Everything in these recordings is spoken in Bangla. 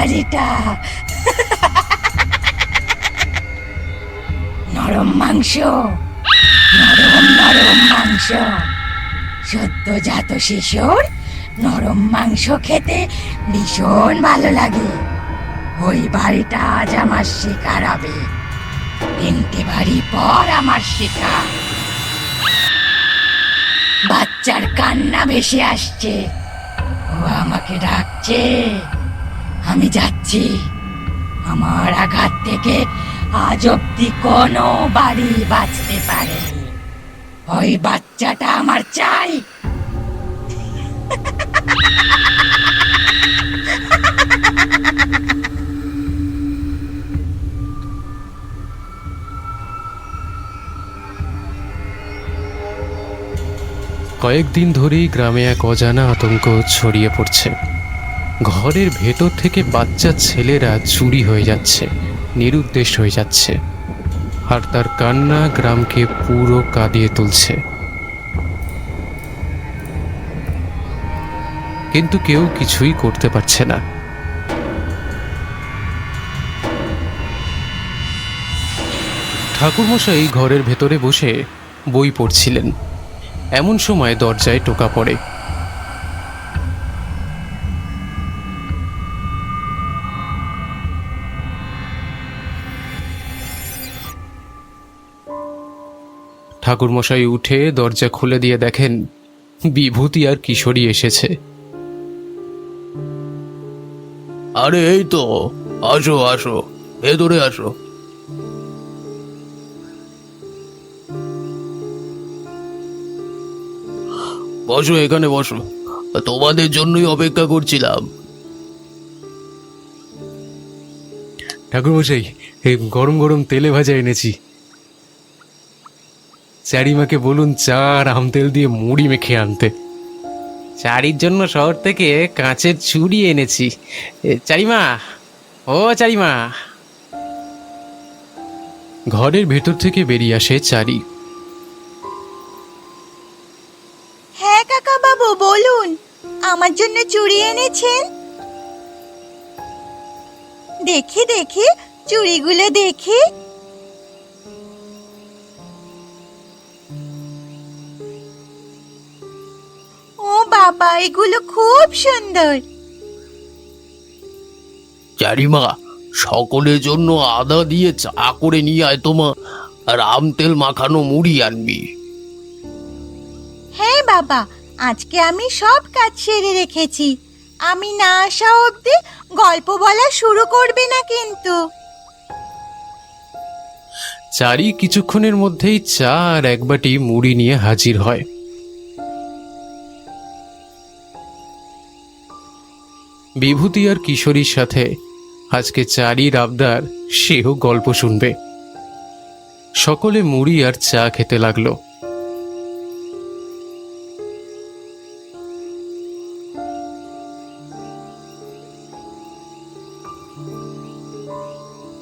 বাড়িটা। নরম মাংস। নরম নরম মাংস। সদ্যজাত শিশুর নরম মাংস খেতে ভীষণ ভালো লাগে। ওই বাড়িটা আজ আমার শিকার হবে। তিনটে বাড়ি পর আমার শিকার। বাচ্চার কান্না ভেসে আসছে। ও আমাকে ডাকছে। আমি যাচ্ছি। আমার আঘাত থেকে আজ অব্দি কোনো বাড়ি বাঁচতে পারে। ওই বাচ্চাটা আমার চাই। কয়েকদিন ধরেই গ্রামে এক অজানা আতঙ্ক ছড়িয়ে পড়ছে। ঘরের ভেতর থেকে বাচ্চা ছেলেরা চুরি হয়ে যাচ্ছে, নিরুদ্দেশ হয়ে যাচ্ছে। আর তার কান্না গ্রামকে পুরো কাঁদিয়ে তুলছে। কিন্তু কেউ কিছুই করতে পারছে না। ঠাকুরমশাই ঘরের ভেতরে বসে বই পড়ছিলেন। এমন সময় দরজায় টোকা পড়ে। ঠাকুরমশাই উঠে দরজা খুলে দিয়ে দেখেন বিভূতি আর কিশোরী এসেছে। আরে এই তো। আসো আসো। ভেতরে আসো। বসো এখানে বসো। তোমাদের জন্যই অপেক্ষা করছিলাম। ঠাকুরমশাই এই গরম গরম তেলে ভাজা এনেছি। চারিমাকে বলুন চার আম তেল দিয়ে মুড়ি মেখে আনতে। চারির জন্য শহর থেকে কাঁচের চুড়ি এনেছি। চারিমা, ও চারিমা। ঘরের ভেতর থেকে বেরিয়ে আসে চারি। হ্যাঁ কাকা বাবু বলুন, আমার জন্য চুড়ি এনেছেন? দেখি দেখি, চুড়িগুলো দেখি। এগুলো খুব সুন্দর। চারিমা সকলের জন্য আদা দিয়ে চা করে নিয়ে আয় তোমা আর আম তেল মাখানো মুড়ি আনবি। হ্যাঁ বাবা আজকে আমি সব কাজ সেরে রেখেছি। আমি না আসা অবধি গল্প বলা শুরু করবে না কিন্তু। চারি কিছুক্ষণের মধ্যেই চা আর এক বাটি মুড়ি নিয়ে হাজির হয়। বিভূতি আর কিশোরীর সাথে। আজকে চারির আবদার সেও গল্প শুনবে। সকলে মুড়ি আর চা খেতে লাগল।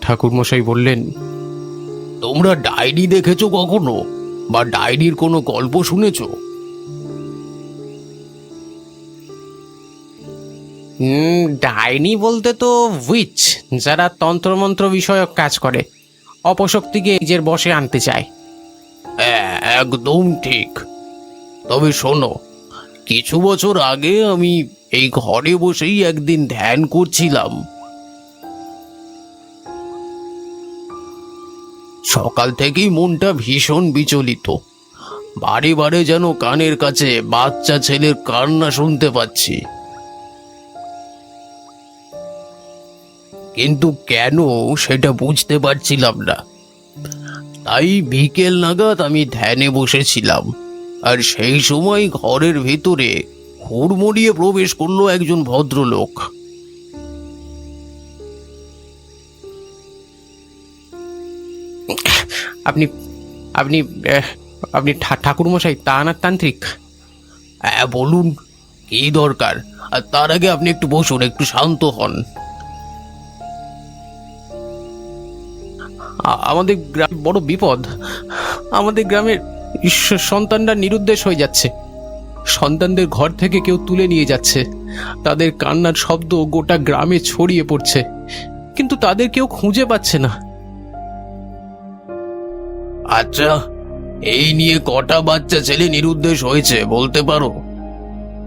ঠাকুরমশাই বললেন, তোমরা ডায়েরি দেখেছ কখনো? বা ডায়েরির কোনো গল্প শুনেছো? ডাইনি বলতে তো উইচ যারা তন্ত্রমন্ত্র বিষয়ক কাজ করে। অপশক্তিকে নিজের বসে আনতে চায়। হ্যাঁ একদম ঠিক। তবে শোনো, কিছু বছর আগে আমি এই ঘরে বসেই একদিন ধ্যান করছিলাম। সকাল থেকেই মনটা ভীষণ বিচলিত। বারে বারে যেন কানের কাছে বাচ্চা ছেলের কান্না শুনতে পাচ্ছি। কিন্তু কেন সেটা বুঝতে পারছিলাম না। তাই বিকেল নাগাদ আমি ধ্যানে বসেছিলাম আর সেই সময় ঘরের ভেতরে হুড়মুড়িয়ে প্রবেশ করল একজন ভদ্রলোক। আপনি আপনি আপনি ঠাকুরমশাই তানার তান্ত্রিক? হ্যাঁ বলুন কি দরকার? আর তার আগে আপনি একটু বসুন একটু শান্ত হন। আমাদের গ্রাম বড় বিপদ। আমাদের গ্রামের ঈশ্বর সন্তানরা নিরুদ্দেশ হয়ে যাচ্ছে। সন্তানদের ঘর থেকে কেউ তুলে নিয়ে যাচ্ছে। তাদের কান্নার শব্দ গোটা গ্রামে ছড়িয়ে পড়ছে। কিন্তু তাদের কেউ খুঁজে পাচ্ছে না। আচ্ছা এই নিয়ে কটা বাচ্চা ছেলে নিরুদ্দেশ হয়েছে বলতে পারো?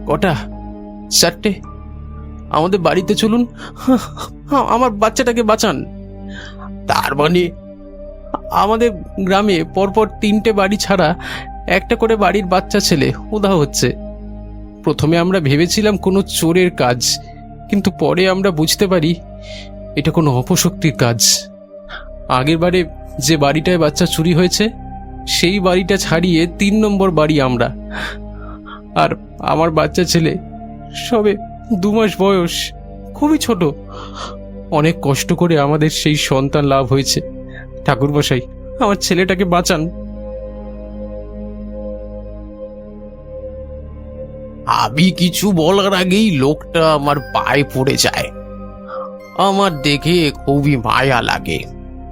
কটা? চারটে? আমাদের বাড়িতে চলুন। আমার বাচ্চাটাকে বাঁচান। তার মানে আমাদের গ্রামে পরপর তিনটে বাড়ি ছাড়া একটা করে বাড়ির বাচ্চা ছেলে উদা হচ্ছে। প্রথমে আমরা ভেবেছিলাম কোনো চোরের কাজ, কিন্তু পরে আমরা বুঝতে পারি এটা কোনো অপশক্তির কাজ। আগের বারে যে বাড়িটায় বাচ্চা চুরি হয়েছে, সেই বাড়িটা ছাড়িয়ে তিন নম্বর বাড়ি আমরা। আর আমার বাচ্চা ছেলে সবে দু মাস বয়স, খুবই ছোট। অনেক কষ্ট করে আমাদের সেই সন্তান লাভ হয়েছে। ঠাকুরমশাই, আমার ছেলেটাকে বাঁচান। আমি কিছু বলার আগেই লোকটা আমার পায়ে পড়ে যায়। আমার দেখে খুবই মায়া লাগে।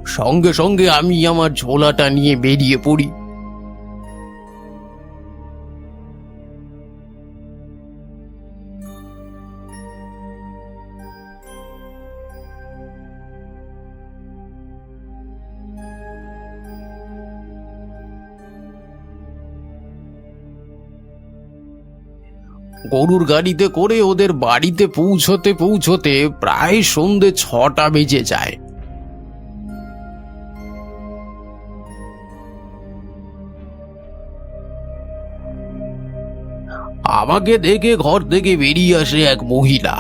সঙ্গে সঙ্গে আমি আমার ঝোলাটা নিয়ে বেরিয়ে পড়ি। গরুর গাড়িতে করে ওদের বাড়িতে পৌঁছতে পৌঁছতে প্রায় সন্ধে ছটা বেজে যায়। আমাকে দেখে ঘর থেকে বেরিয়ে আসে এক মহিলা।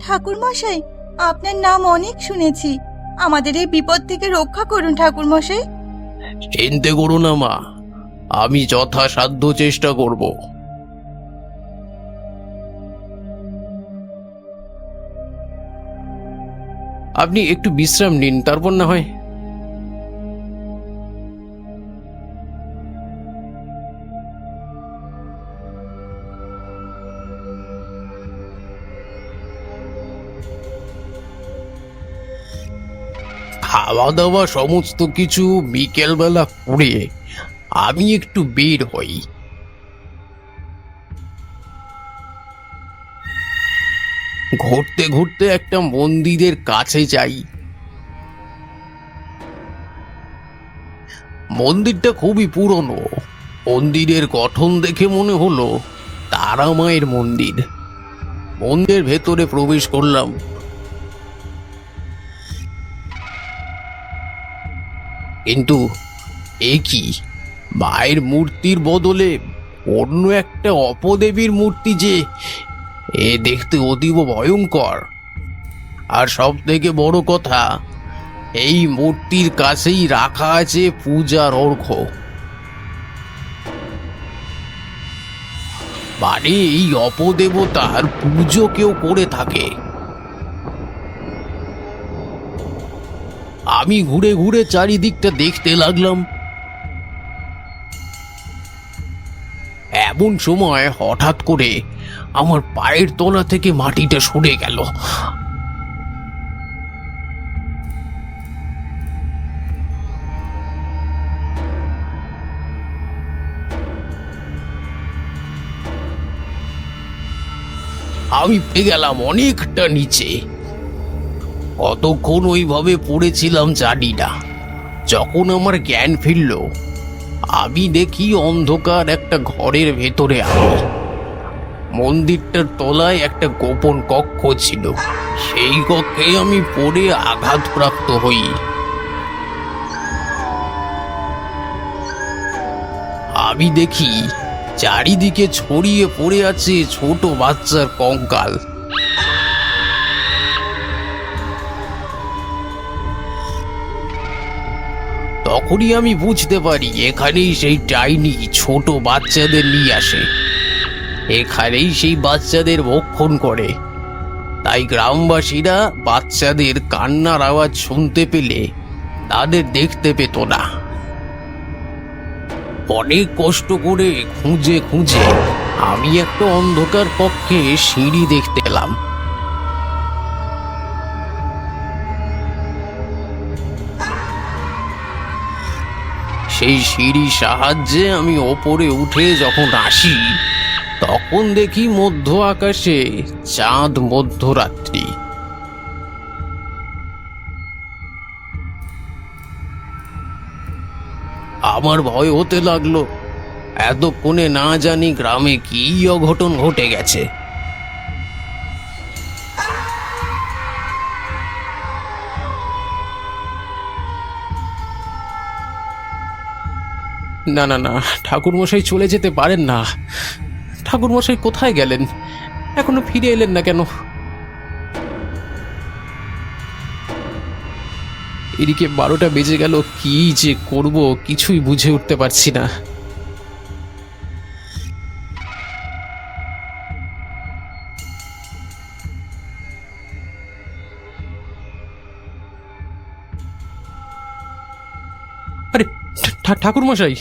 ঠাকুর মশাই আপনার নাম অনেক শুনেছি। আমাদের এই বিপদ থেকে রক্ষা করুন, ঠাকুর মশাই। চিন্তে করো না, মা। আমি যথাসাধ্য চেষ্টা করব। আপনি একটু বিশ্রাম নিন, তারপর না হয় খাওয়া দাওয়া সমস্ত কিছু বিকেলবেলা করে আমি একটু বের হই। ঘুরতে ঘুরতে একটা মন্দিরের কাছে যাই। মন্দিরটা খুবই পুরনো। মন্দিরের গঠন দেখে মনে হলো তারা মায়ের মন্দির। মন্দিরের ভেতরে প্রবেশ করলাম। কিন্তু এ কি? মায়ের মূর্তির বদলে অন্য একটা অপদেবীর মূর্তি যে, এ দেখতে অতীব ভয়ঙ্কর। আর সব থেকে বড় কথা, এই মূর্তির কাছেই রাখা আছে পূজার অর্ঘ মানে এই অপদেবতার পুজো কেউ করে থাকে। আমি ঘুরে ঘুরে চারিদিকটা দেখতে লাগলাম। এমন সময় হঠাৎ করে আমার পায়ের তলা থেকে মাটিটা সরে গেল। আমি পেয়ে গেলাম অনেকটা নিচে। কতক্ষণ ওইভাবে পড়েছিলাম জানি না যখন আমার জ্ঞান ফিরল, আমি দেখি অন্ধকার একটা ঘরের ভেতরে আমি। মন্দিরটার তলায় একটা গোপন কক্ষ ছিল। সেই কক্ষে আমি পড়ে আঘাতপ্রাপ্ত হই। আমি দেখি চারিদিকে ছড়িয়ে পড়ে আছে ছোট বাচ্চার কঙ্কাল। তখনই আমি বুঝতে পারি এখানেই সেই ডাইনি ছোট বাচ্চাদের নিয়ে আসে। এখানেই সেই বাচ্চাদের ভক্ষণ করে। তাই গ্রামবাসীরা বাচ্চাদের কান্নার আওয়াজ শুনতে পেলে তাদের দেখতে পেত না। অনেক কষ্ট করে খুঁজে খুঁজে আমি একটা অন্ধকার কক্ষে সিঁড়ি দেখতে এলাম। সেই সিঁড়ির সাহায্যে আমি ওপরে উঠে যখন আসি, তখন দেখি মধ্য আকাশে চাঁদ মধ্যরাত্রি। আমার ভয় হতে লাগল। এতক্ষণে না জানি গ্রামে কি অঘটন ঘটে গেছে। না না না, ঠাকুরমশাই চলে যেতে পারেন না। ঠাকুরমশাই কোথায় গেলেন? এখনও ফিরে এলেন না কেন? এদিকে বারোটা বেজে গেল, কি যে করব কিছুই বুঝে উঠতে পারছি না। আরে ঠাকুরমশাই,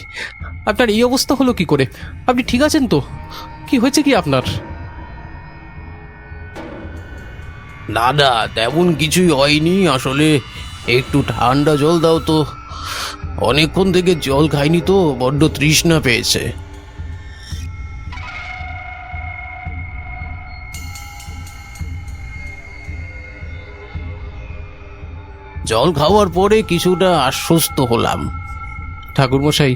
আপনার এই অবস্থা হলো কি করে? আপনি ঠিক আছেন তো? কি হয়েছে কি আপনার? না না, তেমন কিছুই হয়নি। আসলে একটু ঠান্ডা জল দাও তো। অনেকক্ষণ থেকে জল খাইনি তো, বড্ড তৃষ্ণা পেয়েছে। জল খাওয়ার পরে কিছুটা আশ্বস্ত হলাম। ঠাকুরমশাই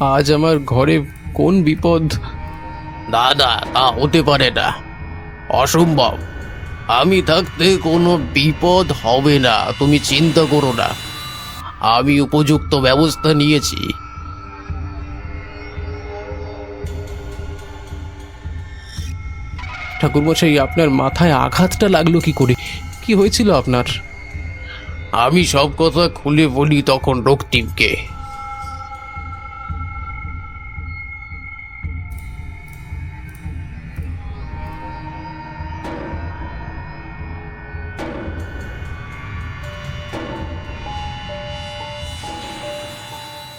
আজ আমার ঘরে কোন বিপদ? না তা হতে পারে না। অসম্ভব। আমি থাকতে কোনো বিপদ হবে না তুমি চিন্তা করো না। আমি উপযুক্ত ব্যবস্থা নিয়েছি। ঠাকুরমশাই আপনার মাথায় আঘাতটা লাগল কি করে? কি হয়েছিল আপনার? আমি সব কথা খুলে বলি তখন রক্তিমকে।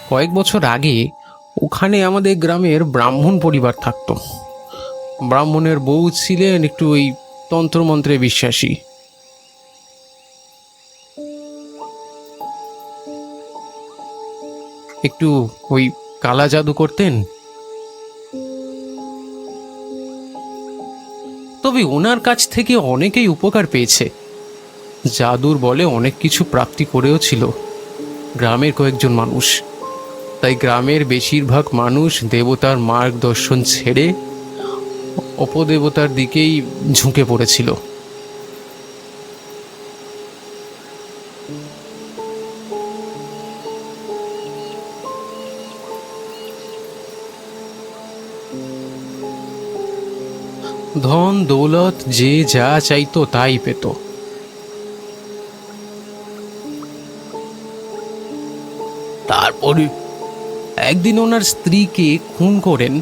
কয়েক বছর আগে ওখানে আমাদের গ্রামের ব্রাহ্মণ পরিবার থাকতো। ব্রাহ্মণের বউ ছিলেন একটু ওই তন্ত্রমন্ত্রে বিশ্বাসী। একটু ওই কালা জাদু করতেন। তবে ওনার কাছ থেকে অনেকেই উপকার পেয়েছে। জাদুর বলে অনেক কিছু প্রাপ্তি করেও ছিল। গ্রামের কয়েকজন মানুষ। তাই গ্রামের বেশিরভাগ মানুষ দেবতার মার্গদর্শন ছেড়ে অপদেবতার দিকেই ঝুঁকে পড়েছিল। ধন, দৌলত, যে যা চাইতো তাই পেত। তারপরে একদিন ওনার স্ত্রীকে খুন করেন।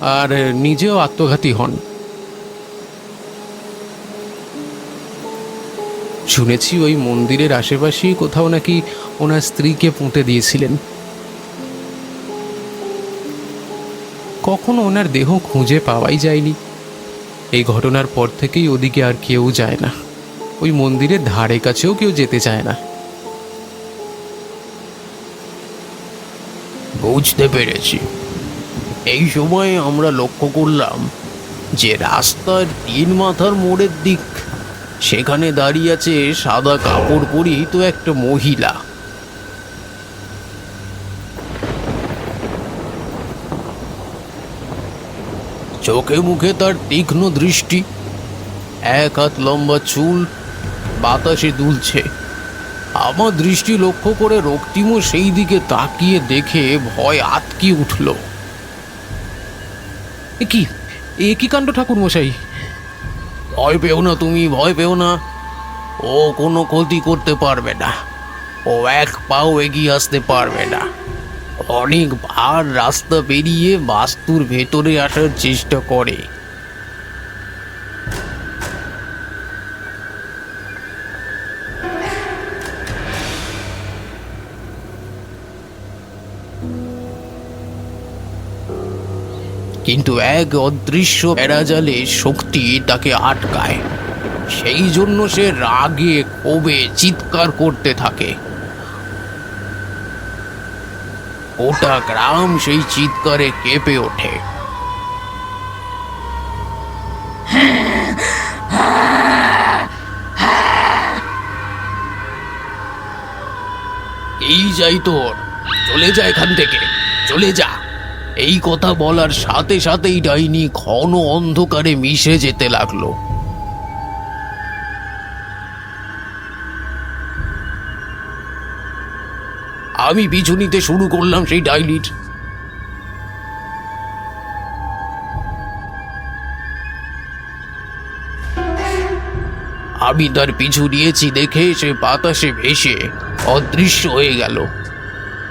আর নিজেও আত্মঘাতী হন। শুনেছি ওই মন্দিরের আশেপাশেই কোথাও নাকি ওনার স্ত্রীকে পুঁতে দিয়েছিলেন। কখনো ওনার দেহ খুঁজে পাওয়াই যায়নি। এই ঘটনার পর থেকেই ওদিকে আর কেউ যায় না। ওই মন্দিরের ধারে কাছেও কেউ যেতে চায় না। বুঝতে পেরেছি। এই সময় আমরা লক্ষ্য করলাম যে রাস্তার তিন মাথার মোড়ের দিক, সেখানে দাঁড়িয়ে আছে সাদা কাপড় পরিহিত একটা মহিলা। চোখে মুখে তার তীক্ষ্ণ দৃষ্টি, এক হাত লম্বা চুল, বাতাসে দুলছে। আমার দৃষ্টি লক্ষ্য করে রক্তিমও সেই দিকে তাকিয়ে দেখে ভয় আতকি উঠল। কি? এ কি কাণ্ড ঠাকুর মশাই? ভয় পেও না তুমি, ভয় পেও না। ও কোনো ক্ষতি করতে পারবে না। ও এক পাও এগিয়ে আসতে পারবে না। অনেক বার রাস্তা পেরিয়ে বাস্তুর ভেতরে আসার চেষ্টা করে। কিন্তু এক অদৃশ্য বেড়াজালে শক্তি তাকে আটকায়। সেই জন্য সে রাগে, ক্ষোভে চিৎকার করতে থাকে। গোটা গ্রাম সেই চিৎকারে কেঁপে ওঠে। এই যাই তোর, চলে যা এখান থেকে, চলে যা। এই কথা বলার সাথে সাথেই ডাইনি ঘন অন্ধকারে মিশে যেতে লাগল। আমি পিছু নিতে শুরু করলাম সেই ডাইনির। আমি তার পিছু নিয়েছি দেখে সে বাতাসে ভেসে অদৃশ্য হয়ে গেল।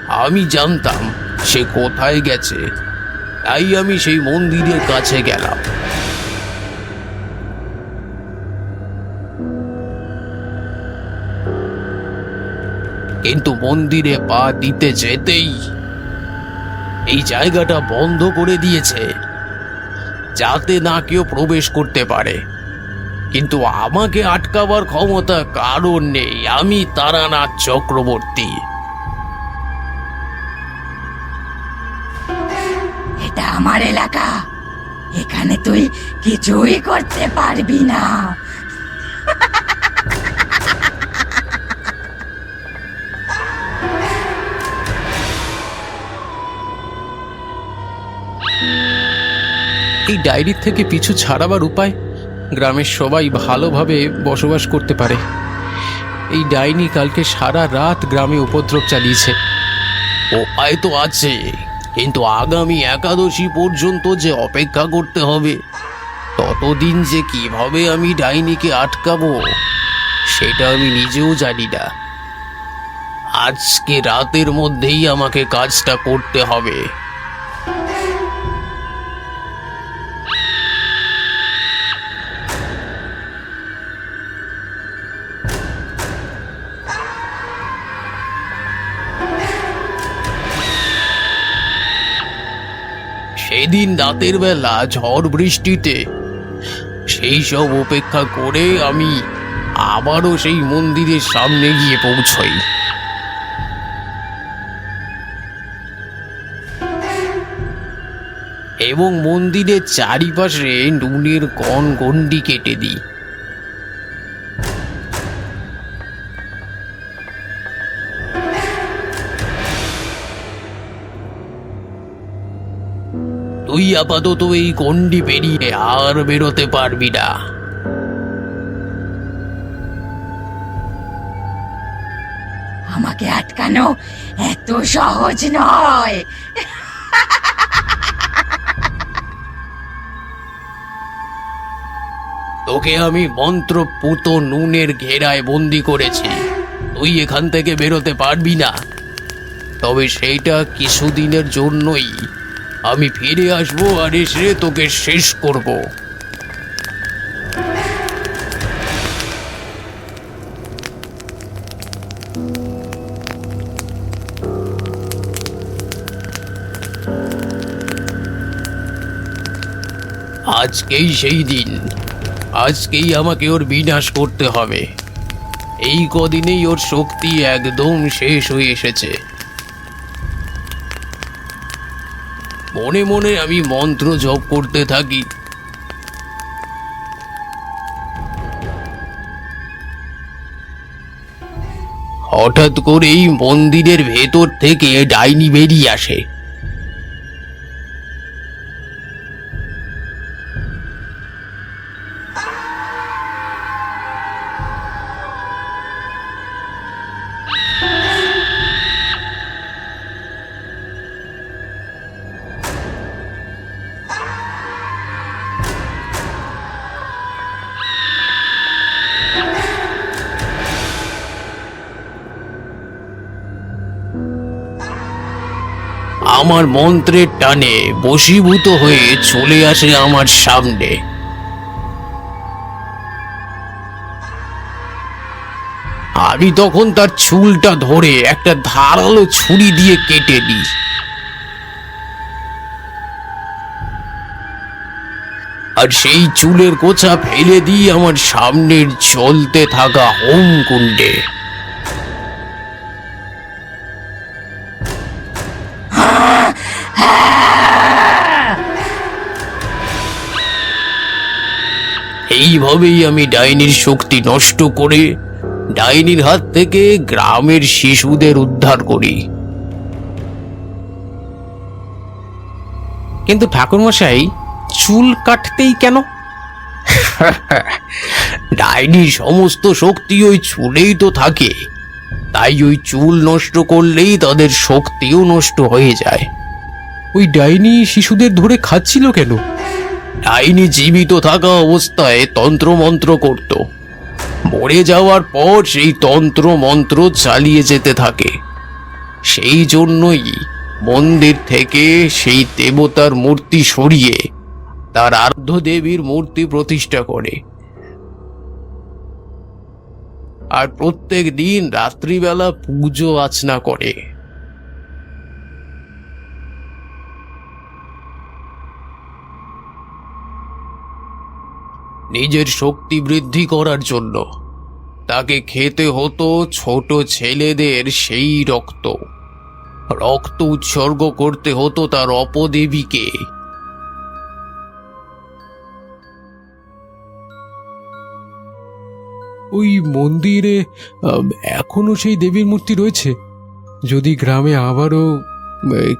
আমি জানতাম সে কোথায় গেছে? তাই আমি সেই মন্দিরের কাছে গেলাম। কিন্তু মন্দিরে পা দিতে যেতেই এই জায়গাটা বন্ধ করে দিয়েছে, যাতে না কেউ প্রবেশ করতে পারে। কিন্তু আমাকে আটকাবার ক্ষমতা কারণ নেই, আমি তারানাথ চক্রবর্তী। এখানে তুই কিছুই করতে পারবি না। এই ডায়েরির থেকে পিছু ছাড়াবার উপায় গ্রামের সবাই ভালোভাবে বসবাস করতে পারে। এই ডাইনি কালকে সারা রাত গ্রামে উপদ্রব চালিয়েছে। উপায় তো আছে। কিন্তু আগামী একাদশী পর্যন্ত যে অপেক্ষা করতে হবে, ততদিন যে কীভাবে আমি ডাইনিকে আটকাবো, সেটা আমি নিজেও জানি না। আজকে রাতের মধ্যেই আমাকে কাজটা করতে হবে। সেদিন রাতের বেলা ঝড় বৃষ্টিতে। সেই সব উপেক্ষা করে আমি আবারও সেই মন্দিরের সামনে গিয়ে পৌঁছই। এবং মন্দিরের চারিপাশে নুনের কন গন্ডি কেটে দিই। তুই আপাতত এই গন্ডি পেরিয়ে আর বেরোতে পারবি না। আমাকে আটকানো এত সহজ নয়। তোকে আমি মন্ত্রপুত নুনের ঘেরায় বন্দি করেছি। তুই এখান থেকে বেরোতে পারবি না। তবে সেইটা কিছুদিনের জন্যই। আমি ফিরে আসব আর এসে তোকে শেষ করব। আজকেই সেই দিন। আজকেই আমাকে ওর বিনাশ করতে হবে। এই কদিনেই ওর শক্তি একদম শেষ হয়ে এসেছে। মনে মনে আমি মন্ত্র জপ করতে থাকি। হঠাৎ করেই মন্দিরের ভেতর থেকে ডাইনি বেরিয়ে আসে। আমার মন্ত্রের টানে বশীভূত হয়ে চলে আসে আমার সামনে। আমি তখন তার চুলটা ধরে একটা ধারালো ছুরি দিয়ে কেটে দিই। আর সেই চুলের কোচা ফেলে দিই আমার সামনের চলতে থাকা হোম কুণ্ডে এইভাবেই আমি ডাইনির শক্তি নষ্ট করে ডাইনির হাত থেকে গ্রামের শিশুদের উদ্ধার করি। কিন্তু ঠাকুরমশাই চুল কাটতেই কেন? ডাইনির সমস্ত শক্তি ওই চুলেই তো থাকে। তাই ওই চুল নষ্ট করলেই তাদের শক্তিও নষ্ট হয়ে যায়। ওই ডাইনি শিশুদের ধরে খাচ্ছিল কেন? ডাইনি জীবিত থাকা অবস্থায় তন্ত্র মন্ত্র করত। মরে যাওয়ার পর সেই তন্ত্র মন্ত্র চালিয়ে যেতে থাকে। সেই জন্যই মন্দির থেকে সেই দেবতার মূর্তি সরিয়ে তার আর্ধ দেবীর মূর্তি প্রতিষ্ঠা করে। আর প্রত্যেক দিন রাত্রিবেলা পুজো আচনা করে। নিজের শক্তি বৃদ্ধি করার জন্য। তাকে খেতে হতো ছোট ছেলেদের সেই রক্ত। রক্ত উৎসর্গ করতে হতো তার অপদেবীকে। ওই মন্দিরে আহ, এখনও সেই দেবীর মূর্তি রয়েছে? যদি গ্রামে আবারও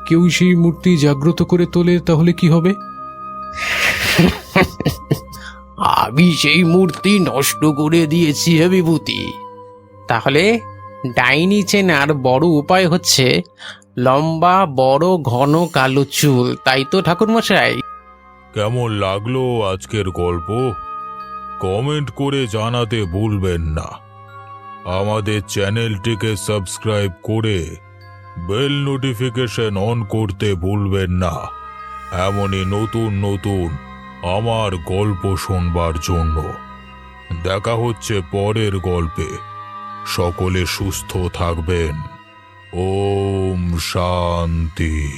কেউ সেই মূর্তি জাগ্রত করে তোলে তাহলে কি হবে? আমি সেই মূর্তি নষ্ট করে দিয়েছি হে বিভূতি। তাহলে ডাইনি চেনার বড় উপায় হচ্ছে লম্বা, বড়, ঘন, কালো চুল, তাই তো ঠাকুরমশাই? কেমন লাগল আজকের গল্প? কমেন্ট করে জানাতে ভুলবেন না। আমাদের চ্যানেলটিকে সাবস্ক্রাইব করে বেল নোটিফিকেশন অন করতে ভুলবেন না। এমনই নতুন নতুন আমার গল্প শোনবার জন্য। দেখা হচ্ছে পরের গল্পে। সকলে সুস্থ থাকবেন। ওম শান্তি।